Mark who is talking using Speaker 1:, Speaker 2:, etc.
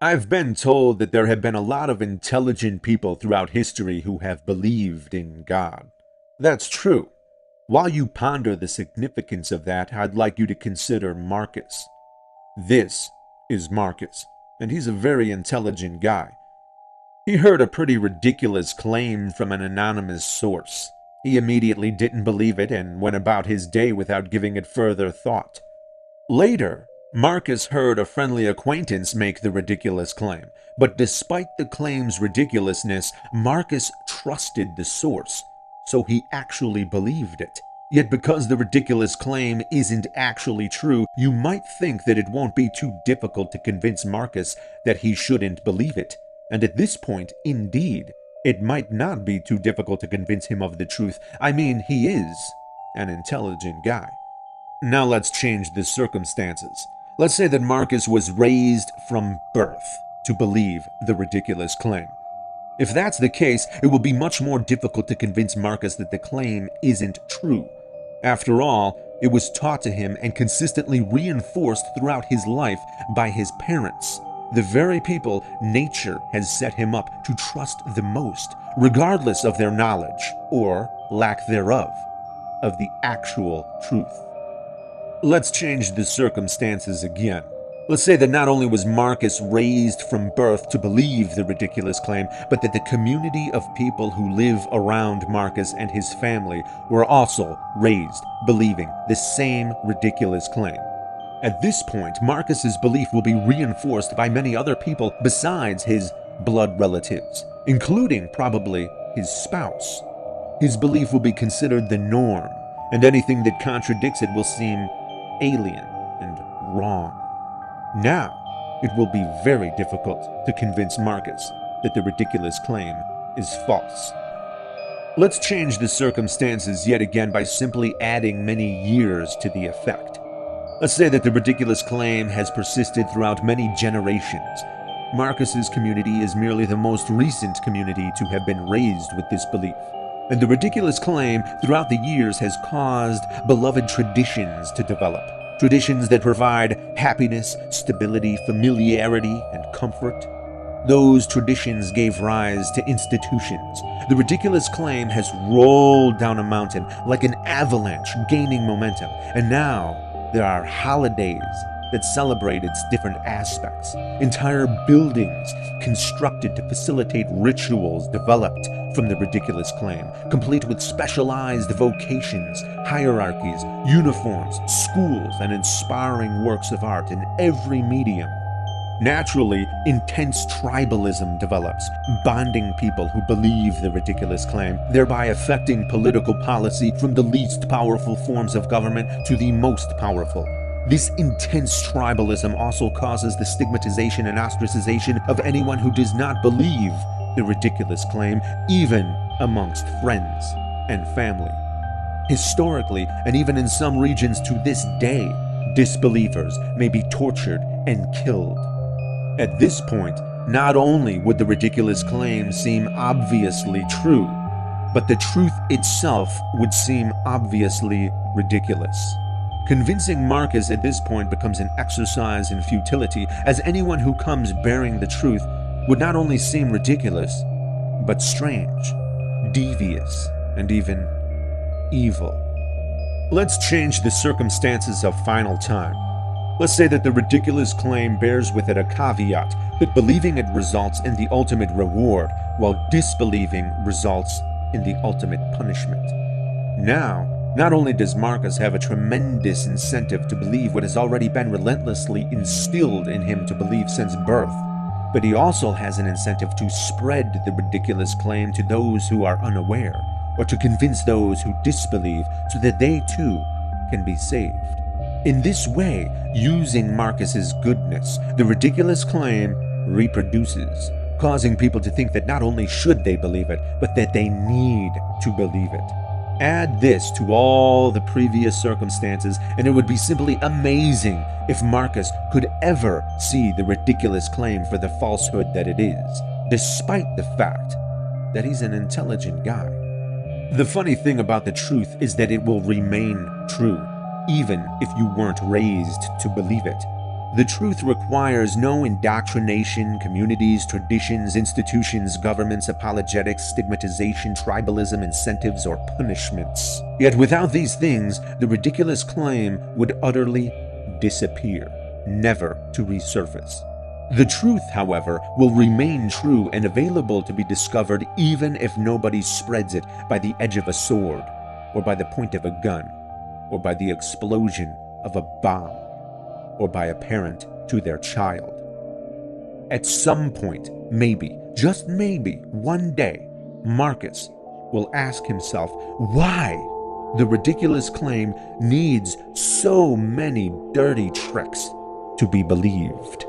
Speaker 1: I've been told that there have been a lot of intelligent people throughout history who have believed in God. That's true. While you ponder the significance of that, I'd like you to consider Marcus. This is Marcus, and he's a very intelligent guy. He heard a pretty ridiculous claim from an anonymous source. He immediately didn't believe it and went about his day without giving it further thought. Later, Marcus heard a friendly acquaintance make the ridiculous claim, but despite the claim's ridiculousness, Marcus trusted the source, so he actually believed it. Yet because the ridiculous claim isn't actually true, you might think that it won't be too difficult to convince Marcus that he shouldn't believe it. And at this point, indeed, it might not be too difficult to convince him of the truth. I mean, he is an intelligent guy. Now let's change the circumstances. Let's say that Marcus was raised from birth to believe the ridiculous claim. If that's the case, it will be much more difficult to convince Marcus that the claim isn't true. After all, it was taught to him and consistently reinforced throughout his life by his parents, the very people nature has set him up to trust the most, regardless of their knowledge, or lack thereof, of the actual truth. Let's change the circumstances again. Let's say that not only was Marcus raised from birth to believe the ridiculous claim, but that the community of people who live around Marcus and his family were also raised believing the same ridiculous claim. At this point, Marcus's belief will be reinforced by many other people besides his blood relatives, including probably his spouse. His belief will be considered the norm, and anything that contradicts it will seem alien and wrong. Now, it will be very difficult to convince Marcus that the ridiculous claim is false. Let's change the circumstances yet again by simply adding many years to the effect. Let's say that the ridiculous claim has persisted throughout many generations. Marcus's community is merely the most recent community to have been raised with this belief. And the ridiculous claim throughout the years has caused beloved traditions to develop. Traditions that provide happiness, stability, familiarity, and comfort. Those traditions gave rise to institutions. The ridiculous claim has rolled down a mountain like an avalanche, gaining momentum. And now, there are holidays that celebrate its different aspects, entire buildings constructed to facilitate rituals developed from the ridiculous claim, complete with specialized vocations, hierarchies, uniforms, schools, and inspiring works of art in every medium. Naturally, intense tribalism develops, bonding people who believe the ridiculous claim, thereby affecting political policy from the least powerful forms of government to the most powerful. This intense tribalism also causes the stigmatization and ostracization of anyone who does not believe the ridiculous claim, even amongst friends and family. Historically, and even in some regions to this day, disbelievers may be tortured and killed. At this point, not only would the ridiculous claim seem obviously true, but the truth itself would seem obviously ridiculous. Convincing Marcus at this point becomes an exercise in futility, as anyone who comes bearing the truth would not only seem ridiculous, but strange, devious, and even evil. Let's change the circumstances of final time. Let's say that the ridiculous claim bears with it a caveat that believing it results in the ultimate reward, while disbelieving results in the ultimate punishment. Now, not only does Marcus have a tremendous incentive to believe what has already been relentlessly instilled in him to believe since birth, but he also has an incentive to spread the ridiculous claim to those who are unaware, or to convince those who disbelieve so that they too can be saved. In this way, using Marcus's goodness, the ridiculous claim reproduces, causing people to think that not only should they believe it, but that they need to believe it. Add this to all the previous circumstances, and it would be simply amazing if Marcus could ever see the ridiculous claim for the falsehood that it is, despite the fact that he's an intelligent guy. The funny thing about the truth is that it will remain true even if you weren't raised to believe it. The truth requires no indoctrination, communities, traditions, institutions, governments, apologetics, stigmatization, tribalism, incentives, or punishments. Yet without these things, the ridiculous claim would utterly disappear, never to resurface. The truth, however, will remain true and available to be discovered even if nobody spreads it by the edge of a sword, or by the point of a gun, or by the explosion of a bomb or by a parent to their child. At some point, maybe, just maybe, one day, Marcus will ask himself why the ridiculous claim needs so many dirty tricks to be believed.